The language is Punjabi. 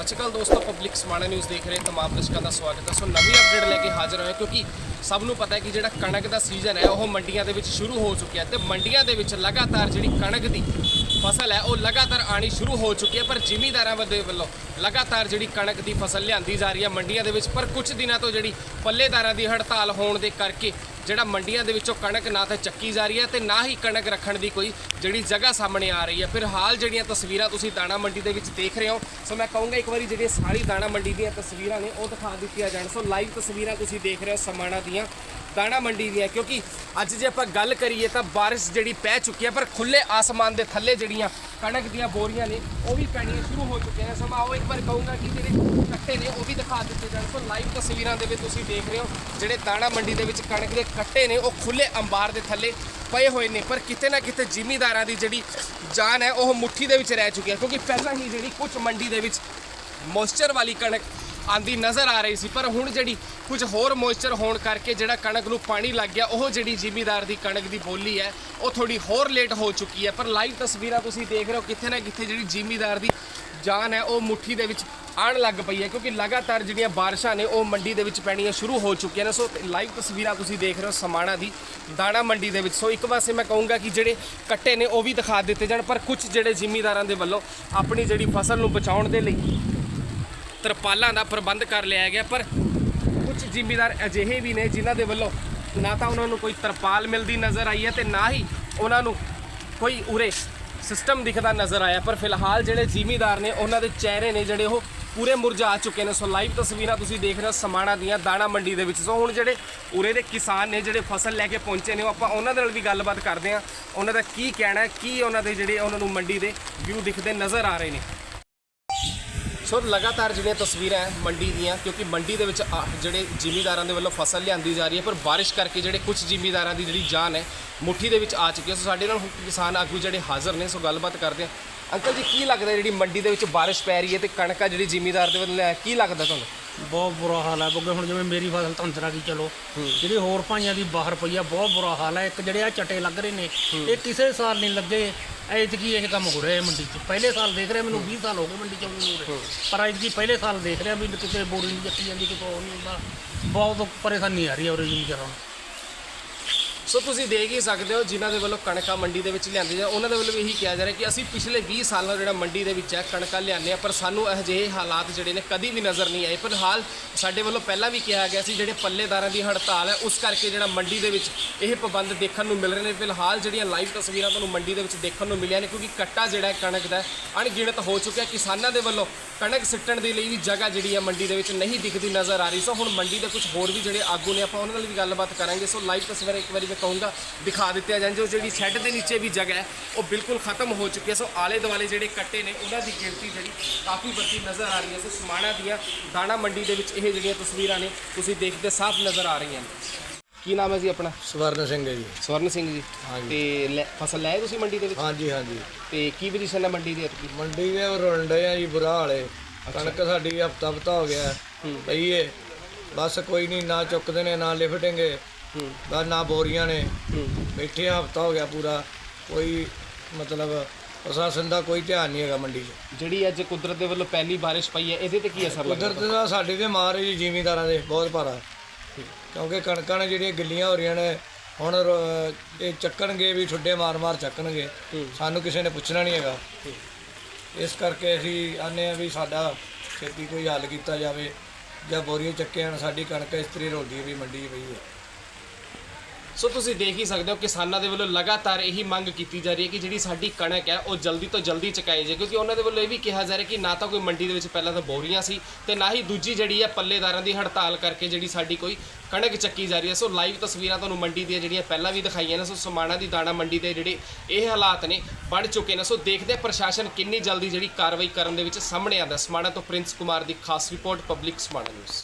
ਸਤਿ ਸ਼੍ਰੀ ਅਕਾਲ ਦੋਸਤੋ, ਪਬਲਿਕ ਸਮਾਣਾ ਨਿਊਜ਼ ਦੇਖ ਰਹੇ ਤਮਾਮ ਦਰਸ਼ਕਾਂ ਦਾ ਸਵਾਗਤ ਹੈ। ਸੋ ਨਵੀਂ ਅਪਡੇਟ ਲੈ ਕੇ ਹਾਜ਼ਰ ਹੋਏ ਕਿਉਂਕਿ ਸਭ ਨੂੰ ਪਤਾ ਹੈ ਕਿ ਜਿਹੜਾ ਕਣਕ ਦਾ ਸੀਜ਼ਨ ਹੈ, ਉਹ ਮੰਡੀਆਂ ਦੇ ਵਿੱਚ ਸ਼ੁਰੂ ਹੋ ਚੁੱਕਿਆ ਤੇ ਮੰਡੀਆਂ ਦੇ ਵਿੱਚ ਲਗਾਤਾਰ ਜਿਹੜੀ ਕਣਕ ਦੀ ਫਸਲ ਹੈ, ਉਹ ਲਗਾਤਾਰ ਆਣੀ ਸ਼ੁਰੂ ਹੋ ਚੁੱਕੀ ਹੈ, ਪਰ ਜ਼ਿਮੀਂਦਾਰਾਂ ਦੇ ਵੱਲੋਂ ਲਗਾਤਾਰ ਜਿਹੜੀ ਕਣਕ ਦੀ ਫਸਲ ਲਿਆਂਦੀ ਜਾ ਰਹੀ ਹੈ ਮੰਡੀਆਂ ਦੇ ਵਿੱਚ, ਪਰ ਕੁਝ ਦਿਨਾਂ ਤੋਂ ਜਿਹੜੀ ਪੱਲੇਦਾਰਾਂ ਦੀ ਹੜਤਾਲ ਹੋਣ ਦੇ ਕਰਕੇ ਜਿਹੜਾ ਮੰਡੀਆਂ ਦੇ ਵਿੱਚੋਂ ਕਣਕ ਨਾ ਤਾਂ ਚੱਕੀ ਜਾ ਰਹੀ ਹੈ ਤੇ ਨਾ ਹੀ ਕਣਕ ਰੱਖਣ ਦੀ ਕੋਈ ਜਿਹੜੀ ਜਗ੍ਹਾ ਸਾਹਮਣੇ ਆ ਰਹੀ ਹੈ। ਫਿਰ ਹਾਲ ਜਿਹੜੀਆਂ ਤਸਵੀਰਾਂ ਤੁਸੀਂ ਦਾਣਾ ਮੰਡੀ ਦੇ ਵਿੱਚ ਦੇਖ ਰਹੇ ਹੋ, ਸੋ ਮੈਂ ਕਹੂੰਗਾ ਇੱਕ ਵਾਰੀ ਜਿਹੜੀਆਂ ਸਾਰੀ ਦਾਣਾ ਮੰਡੀ ਦੀਆਂ ਤਸਵੀਰਾਂ ਨੇ ਉਹ ਦਿਖਾ ਦਿੱਤੀਆਂ ਜਾਣ। ਸੋ ਲਾਈਵ ਤਸਵੀਰਾਂ ਤੁਸੀਂ ਦੇਖ ਰਹੇ ਹੋ ਸਮਾਣਾ ਦੀਆਂ। ਦਾਣਾ ਮੰਡੀ ਦੀਆਂ, ਕਿਉਂਕਿ ਅੱਜ ਜੇ ਆਪਾਂ ਗੱਲ ਕਰੀਏ ਤਾਂ ਬਾਰਿਸ਼ ਜਿਹੜੀ ਪੈ ਚੁੱਕੀ ਹੈ, ਪਰ ਖੁੱਲੇ ਆਸਮਾਨ ਦੇ ਥੱਲੇ ਜਿਹੜੀਆਂ ਕਣਕ ਦੀਆਂ ਬੋਰੀਆਂ ਨੇ, ਉਹ ਵੀ ਪੈਣੀਆਂ ਸ਼ੁਰੂ ਹੋ ਚੁੱਕੀਆਂ ਨੇ। ਸਮਾਂ ਉਹ ਇੱਕ ਵਾਰ ਕਹੂੰਗਾ ਕਿ ਜਿਹੜੇ ਕੱਟੇ ਨੇ, ਉਹ ਵੀ ਦਿਖਾ ਦਿੱਤੇ ਜਾਣ। ਸੋ ਲਾਈਵ ਤਸਵੀਰਾਂ ਦੇ ਵਿੱਚ ਤੁਸੀਂ ਦੇਖ ਰਹੇ ਹੋ, ਜਿਹੜੇ ਦਾਣਾ ਮੰਡੀ ਦੇ ਵਿੱਚ ਕਣਕ ਦੇ ਕੱਟੇ ਨੇ, ਉਹ ਖੁੱਲੇ ਅੰਬਾਰ ਦੇ ਥੱਲੇ ਪਏ ਹੋਏ ਨੇ। ਪਰ ਕਿਤੇ ਨਾ ਕਿਤੇ ਜ਼ਿਮੀਦਾਰਾਂ ਦੀ ਜਿਹੜੀ ਜਾਨ ਹੈ, ਉਹ ਮੁੱਠੀ ਦੇ ਵਿੱਚ ਰਹਿ ਚੁੱਕੀ ਹੈ, ਕਿਉਂਕਿ ਪਹਿਲਾਂ ਹੀ ਜਿਹੜੀ ਕੁਝ ਮੰਡੀ ਦੇ ਵਿੱਚ ਮੋਇਸਚਰ ਵਾਲੀ ਕਣਕ ਆਂਦੀ ਨਜ਼ਰ ਆ ਰਹੀ ਸੀ, ਪਰ ਹੁਣ ਜਿਹੜੀ ਕੁਝ ਹੋਰ ਮੋਇਸਚਰ ਹੋਣ ਕਰਕੇ ਜਿਹੜਾ ਕਣਕ ਨੂੰ ਪਾਣੀ ਲੱਗ ਗਿਆ, ਉਹ ਜਿਹੜੀ ਜ਼ਿਮੀਦਾਰ ਦੀ ਕਣਕ ਦੀ ਬੋਲੀ ਹੈ, ਉਹ ਥੋੜੀ ਹੋਰ ਲੇਟ ਹੋ ਚੁੱਕੀ ਹੈ। ਪਰ ਲਾਈਵ ਤਸਵੀਰਾਂ ਤੁਸੀਂ ਦੇਖ ਰਹੇ ਹੋ, ਕਿੱਥੇ ਨਾ ਕਿੱਥੇ ਜਿਹੜੀ ਜ਼ਿਮੀਦਾਰ ਦੀ ਜਾਨ ਹੈ, ਉਹ ਮੁੱਠੀ ਦੇ ਵਿੱਚ ਆਣ ਲੱਗ ਪਈ ਹੈ, ਕਿਉਂਕਿ ਲਗਾਤਾਰ ਜਿਹੜੀਆਂ ਬਾਰਿਸ਼ਾਂ ਨੇ, ਉਹ ਮੰਡੀ ਦੇ ਵਿੱਚ ਪੈਣੀਆਂ ਸ਼ੁਰੂ ਹੋ ਚੁੱਕੀਆਂ ਨੇ। ਸੋ ਲਾਈਵ ਤਸਵੀਰਾਂ ਤੁਸੀਂ ਦੇਖ ਰਹੇ ਹੋ ਸਮਾਣਾ ਦੀ, ਦਾਣਾ ਮੰਡੀ ਦੇ ਵਿੱਚ। ਸੋ ਇੱਕ ਪਾਸੇ ਮੈਂ ਕਹੂੰਗਾ ਕਿ ਜਿਹੜੇ ਕੱਟੇ ਨੇ, ਉਹ ਵੀ ਦਿਖਾ ਦਿੱਤੇ ਜਾਣ, ਪਰ ਕੁਝ ਜਿਹੜੇ ਜ਼ਿਮੀਦਾਰਾਂ ਦੇ ਵੱਲੋਂ ਆਪਣੀ ਜਿਹੜੀ ਫਸਲ ਨੂੰ ਬਚਾਉਣ ਦੇ ਲਈ ਤਰਪਾਲਾਂ ਦਾ ਪ੍ਰਬੰਧ ਕਰ ਲਿਆ ਗਿਆ, ਪਰ ਕੁਝ ਜ਼ਿਮੀਦਾਰ ਅਜਿਹੇ ਵੀ ਨੇ ਜਿਨ੍ਹਾਂ ਦੇ ਵੱਲੋਂ ਨਾ ਤਾਂ ਉਹਨਾਂ ਨੂੰ ਕੋਈ ਤਰਪਾਲ ਮਿਲਦੀ ਨਜ਼ਰ ਆਈ ਹੈ ਤੇ ਨਾ ਹੀ ਉਹਨਾਂ ਨੂੰ ਕੋਈ ਉਰੇ ਸਿਸਟਮ ਦਿਖਦਾ ਨਜ਼ਰ ਆਇਆ। ਪਰ ਫਿਲਹਾਲ ਜਿਹੜੇ ਜ਼ਿਮੀਦਾਰ ਨੇ, ਉਹਨਾਂ ਦੇ ਚਿਹਰੇ ਨੇ ਜਿਹੜੇ ਉਹ ਪੂਰੇ ਮੁਰਝਾ ਚੁੱਕੇ ਨੇ। ਸੋ ਲਾਈਵ ਤਸਵੀਰਾਂ ਤੁਸੀਂ ਦੇਖ ਰਹੇ ਹੋ ਸਮਾਣਾ ਦੀਆਂ ਦਾਣਾ ਮੰਡੀ ਦੇ ਵਿੱਚ। ਸੋ ਹੁਣ ਜਿਹੜੇ ਉਰੇ ਦੇ ਕਿਸਾਨ ਨੇ, ਜਿਹੜੇ ਫਸਲ ਲੈ ਕੇ ਪਹੁੰਚੇ ਨੇ, ਉਹ ਆਪਾਂ ਉਹਨਾਂ ਦੇ ਨਾਲ ਵੀ ਗੱਲਬਾਤ ਕਰਦੇ ਹਾਂ। ਉਹਨਾਂ ਦਾ ਕੀ ਕਹਿਣਾ ਹੈ, ਕੀ ਉਹਨਾਂ ਦੇ ਜਿਹੜੇ ਉਹਨਾਂ ਨੂੰ ਮੰਡੀ ਦੇ ਵਿਊ ਦਿਖਦੇ ਨਜ਼ਰ ਆ ਰਹੇ ਨੇ। ਸੋ ਲਗਾਤਾਰ ਜਿਹੜੀਆਂ ਤਸਵੀਰਾਂ ਮੰਡੀ ਦੀਆਂ ਕਿਉਂਕਿ ਮੰਡੀ ਦੇ ਵਿੱਚ ਆ- ਜਿਹੜੇ ਜ਼ਿਮੀਂਦਾਰਾਂ ਦੇ ਵੱਲੋਂ ਫਸਲ ਲਿਆਂਦੀ ਜਾ ਰਹੀ ਹੈ ਪਰ ਬਾਰਿਸ਼ ਕਰਕੇ ਜਿਹੜੇ ਕੁਝ ਜ਼ਿਮੀਂਦਾਰਾਂ ਦੀ ਜਿਹੜੀ ਜਾਨ ਹੈ ਮੁੱਠੀ ਦੇ ਵਿੱਚ ਆ ਚੁੱਕੀ ਹੈ। ਸੋ ਸਾਡੇ ਨਾਲ ਕਿਸਾਨ ਆਗੂ ਜਿਹੜੇ ਹਾਜ਼ਰ ਨੇ ਸੋ ਗੱਲਬਾਤ ਕਰਦੇ ਹਾਂ। ਅੰਕਲ ਜੀ ਕੀ ਲੱਗਦਾ ਜਿਹੜੀ ਮੰਡੀ ਦੇ ਵਿੱਚ ਬਾਰਿਸ਼ ਪੈ ਰਹੀ ਹੈ ਤੇ ਕਣਕ ਆ ਜਿਹੜੀ ਜ਼ਿਮੀਂਦਾਰ ਦੇ ਵੱਲੋਂ ਕੀ ਲੱਗਦਾ ਤੁਹਾਨੂੰ? ਬਹੁਤ ਬੁਰਾ ਹਾਲ ਹੈ ਕਿਉਂਕਿ ਹੁਣ ਜਿਵੇਂ ਮੇਰੀ ਫਸਲ ਤੰਤਰਾ ਕੀ ਚਲੋ ਜਿਹੜੀ ਹੋਰ ਭਾਈਆਂ ਦੀ ਬਾਹਰ ਪਈ ਆ ਬਹੁਤ ਬੁਰਾ ਹਾਲ ਹੈ। ਇੱਕ ਜਿਹੜੇ ਆ ਚਟੇ ਲੱਗ ਰਹੇ ਨੇ ਇਹ ਕਿਸੇ ਸਾਲ ਨਹੀਂ ਲੱਗੇ। ਐਤਕੀ ਇਹ ਕੰਮ ਹੋ ਰਿਹਾ ਹੈ ਮੰਡੀ 'ਚ। ਪਹਿਲੇ ਸਾਲ ਦੇਖ ਰਿਹਾ ਮੈਨੂੰ 20 ਸਾਲ ਹੋ ਗਏ ਮੰਡੀ 'ਚ ਆਉਂਦੇ ਨੂੰ। ਉਰੇ। ਪਰ ਐਤਕੀ ਪਹਿਲੇ ਸਾਲ ਦੇਖ ਰਿਹਾ ਵੀ ਕਿਤੇ ਬੋਰੀ ਨਹੀਂ ਚੱਕੀ ਜਾਂਦੀ, ਕਿਤੇ ਉਹ ਨਹੀਂ ਹੁੰਦਾ। ਬਹੁਤ ਪਰੇਸ਼ਾਨੀ ਆ ਰਹੀ ਹੈ ਉਰੇ ਜੀ ਨੂੰ। ਸੋ ਤੁਸੀਂ ਦੇਖ ਹੀ ਸਕਦੇ ਹੋ, ਜਿਨ੍ਹਾਂ ਦੇ ਵੱਲੋਂ ਕਣਕਾਂ ਮੰਡੀ ਦੇ ਵਿੱਚ ਲਿਆਂਦੀ ਜਾ ਉਹਨਾਂ ਦੇ ਵੱਲੋਂ ਇਹੀ ਕਿਹਾ ਜਾ ਰਿਹਾ ਕਿ ਅਸੀਂ ਪਿਛਲੇ 20 ਸਾਲਾਂ ਜਿਹੜਾ ਮੰਡੀ ਦੇ ਵਿੱਚ ਹੈ, ਕਣਕਾਂ ਲਿਆਂਦੇ ਆ ਪਰ ਸਾਨੂੰ ਅਜਿਹੇ ਹਾਲਾਤ ਜਿਹੜੇ ਨੇ ਕਦੀ ਵੀ ਨਜ਼ਰ ਨਹੀਂ ਆਏ। ਪਰ ਹਾਲ ਸਾਡੇ ਵੱਲੋਂ ਪਹਿਲਾਂ ਵੀ ਕਿਹਾ ਗਿਆ ਸੀ, ਜਿਹੜੇ ਪੱਲੇਦਾਰਾਂ ਦੀ ਹੜਤਾਲ ਹੈ, ਉਸ ਕਰਕੇ ਜਿਹੜਾ ਮੰਡੀ ਦੇ ਵਿੱਚ ਇਹ ਪਾਬੰਦ ਦੇਖਣ ਨੂੰ ਮਿਲ ਰਹੇ ਨੇ। ਫਿਲਹਾਲ ਜਿਹੜੀਆਂ ਲਾਈਵ ਤਸਵੀਰਾਂ ਤੁਹਾਨੂੰ ਮੰਡੀ ਦੇ ਵਿੱਚ ਦੇਖਣ ਨੂੰ ਮਿਲੀਆਂ ਨੇ, ਕਿਉਂਕਿ ਕੱਟਾ ਜਿਹੜਾ ਕਣਕ ਦਾ ਅਣਗਿਣਤ ਹੋ ਚੁੱਕਿਆ। ਕਿਸਾਨਾਂ ਦੇ ਵੱਲੋਂ ਕਣਕ ਸਿੱਟਣ ਦੇ ਲਈ ਵੀ ਜਗ੍ਹਾ ਜਿਹੜੀ ਹੈ ਮੰਡੀ ਦੇ ਵਿੱਚ ਨਹੀਂ ਦਿਖਦੀ ਨਜ਼ਰ ਆ ਰਹੀ। ਸੋ ਹੁਣ ਮੰਡੀ ਦੇ ਕੁਝ ਹੋਰ ਵੀ ਜਿਹੜੇ ਆਗੂ ਨੇ, ਆਪਾਂ ਉਹਨਾਂ ਨਾਲ ਵੀ ਗੱਲਬਾਤ ਕਰਾਂਗੇ। ਸੋ ਲਾਈਵ ਤਸਵੀਰਾਂ ਇੱਕ ਵਾਰੀ ਕਹੂੰਗਾ ਦਿਖਾ ਦਿੱਤੀਆਂ ਜਾਣ ਜੋ ਜਿਹੜੀ ਸ਼ੈੱਡ ਦੇ ਨੀਚੇ ਵੀ ਜਗ੍ਹਾ ਹੈ ਉਹ ਬਿਲਕੁਲ ਖਤਮ ਹੋ ਚੁੱਕੀ ਹੈ। ਸੋ ਆਲੇ ਦੁਆਲੇ ਜਿਹੜੇ ਕੱਟੇ ਨੇ ਉਹਨਾਂ ਦੀ ਗਿਣਤੀ ਜਿਹੜੀ ਕਾਫੀ ਵੱਡੀ ਨਜ਼ਰ ਆ ਰਹੀ ਹੈ। ਸੋ ਸਮਾਣਾ ਦੀਆਂ ਦਾਣਾ ਮੰਡੀ ਦੇ ਵਿੱਚ ਇਹ ਜਿਹੜੀਆਂ ਤਸਵੀਰਾਂ ਨੇ ਤੁਸੀਂ ਦੇਖਦੇ ਸਾਫ਼ ਨਜ਼ਰ ਆ ਰਹੀਆਂ ਨੇ। ਕੀ ਨਾਮ ਹੈ ਜੀ ਆਪਣਾ? ਸਵਰਨ ਸਿੰਘ ਹੈ ਜੀ। ਸਵਰਨ ਸਿੰਘ ਜੀ। ਤੇ ਲੈ- ਫਸਲ ਲੈ ਆਏ ਤੁਸੀਂ ਮੰਡੀ ਦੇ ਵਿੱਚ? ਹਾਂਜੀ ਹਾਂਜੀ। ਤੇ ਕੀ ਪੋਜੀਸ਼ਨ ਹੈ ਮੰਡੀ ਦੀ ਐਤਕੀ? ਮੰਡੀ ਦੇ ਰੁਲਡੇ ਆ ਜੀ ਬੁਰਾ ਹਾਲੇ ਕਣਕ ਸਾਡੀ ਹਫਤਾ ਹਫਤਾ ਹੋ ਗਿਆ। ਪਈ ਏ। ਬਸ ਕੋਈ ਨਹੀਂ ਨਾ ਚੁੱਕਦੇ ਨੇ ਨਾ ਲਿਫਟੇਂਗੇ ਬਸ ਨਾ ਬੋਰੀਆਂ ਨੇ। ਬੈਠੇ ਹਫਤਾ ਹੋ ਗਿਆ ਪੂਰਾ। ਕੋਈ ਮਤਲਬ ਪ੍ਰਸ਼ਾਸਨ ਦਾ ਕੋਈ ਧਿਆਨ ਨਹੀਂ ਹੈਗਾ ਮੰਡੀ 'ਚ। ਜਿਹੜੀ ਅੱਜ ਕੁਦਰਤ ਦੇ ਵੱਲੋਂ ਪਹਿਲੀ ਬਾਰਿਸ਼ ਪਈ ਹੈ ਇਹਦੇ ਤੇ ਕੀ ਅਸਰ ਲੱਗਦਾ? ਕੁਦਰਤ ਦਾ ਸਾਡੇ ਤੇ ਮਾਰ ਹੈ ਜੀ ਜ਼ਿਮੀਂਦਾਰਾਂ ਦੇ ਬਹੁਤ ਭਾਰਾ। ਕਿਉਂਕਿ ਕਣਕਾਂ ਨੇ ਜਿਹੜੀਆਂ ਗਿੱਲੀਆਂ ਹੋ ਰਹੀਆਂ ਨੇ ਹੁਣ ਇਹ ਚੱਕਣਗੇ ਵੀ ਠੁੱਡੇ ਮਾਰ-ਮਾਰ ਚੱਕਣਗੇ। ਸਾਨੂੰ ਕਿਸੇ ਨੇ ਪੁੱਛਣਾ ਨਹੀਂ ਹੈਗਾ। ਇਸ ਕਰਕੇ ਅਸੀਂ ਆਨੇ ਆ ਵੀ ਸਾਡਾ ਛੇਤੀ ਕੋਈ ਹੱਲ ਕੀਤਾ ਜਾਵੇ ਜਾਂ ਬੋਰੀਆਂ ਚੱਕੇ ਹਨ ਸਾਡੀ ਕਣਕ ਇਸ ਤਰੀ ਰੋਲਦੀ ਵੀ ਮੰਡੀ 'ਚ ਪਈ ਹੈ। ਸੋ ਤੁਸੀਂ ਦੇਖ ਹੀ ਸਕਦੇ ਹੋ ਕਿਸਾਨਾਂ ਦੇ ਵੱਲੋਂ ਲਗਾਤਾਰ ਇਹੀ ਮੰਗ ਕੀਤੀ ਜਾ ਰਹੀ ਹੈ ਕਿ ਜਿਹੜੀ ਸਾਡੀ ਕਣਕ ਹੈ, ਉਹ ਜਲਦੀ ਤੋਂ ਜਲਦੀ ਚੁਕਾਈ ਜਾਏ, ਕਿਉਂਕਿ ਉਹਨਾਂ ਦੇ ਵੱਲੋਂ ਇਹ ਵੀ ਕਿਹਾ ਜਾ ਰਿਹਾ ਕਿ ਨਾ ਤਾਂ ਕੋਈ ਮੰਡੀ ਦੇ ਵਿੱਚ ਪਹਿਲਾਂ ਤਾਂ ਬੋਰੀਆਂ ਸੀ ਤੇ ਨਾ ਹੀ ਦੂਜੀ ਜਿਹੜੀ ਹੈ ਪੱਲੇਦਾਰਾਂ ਦੀ ਹੜਤਾਲ ਕਰਕੇ ਜਿਹੜੀ ਸਾਡੀ ਕੋਈ ਕਣਕ ਚੱਕੀ ਜਾ ਰਹੀ ਹੈ। ਸੋ ਲਾਈਵ ਤਸਵੀਰਾਂ ਤੁਹਾਨੂੰ ਮੰਡੀ ਦੀਆਂ ਜਿਹੜੀਆਂ ਪਹਿਲਾਂ ਵੀ ਦਿਖਾਈਆਂ ਨੇ, ਸੋ ਸਮਾਣਾ ਦੀ ਦਾਣਾ ਮੰਡੀ ਦੇ ਜਿਹੜੇ ਇਹ ਹਾਲਾਤ ਨੇ, ਬਣ ਚੁੱਕੇ ਨੇ। ਸੋ ਦੇਖਦੇ ਪ੍ਰਸ਼ਾਸਨ ਕਿੰਨੀ ਜਲਦੀ ਜਿਹੜੀ ਕਾਰਵਾਈ ਕਰਨ ਦੇ ਵਿੱਚ ਸਾਹਮਣੇ ਆਉਂਦਾ ਸਮਾਣਾ ਤੋਂ ਪ੍ਰਿੰਸ ਕੁਮਾਰ ਦੀ ਖਾਸ ਰਿਪੋਰਟ ਪਬਲਿਕ ਸਮਾਣਾ ਨਿਊਜ਼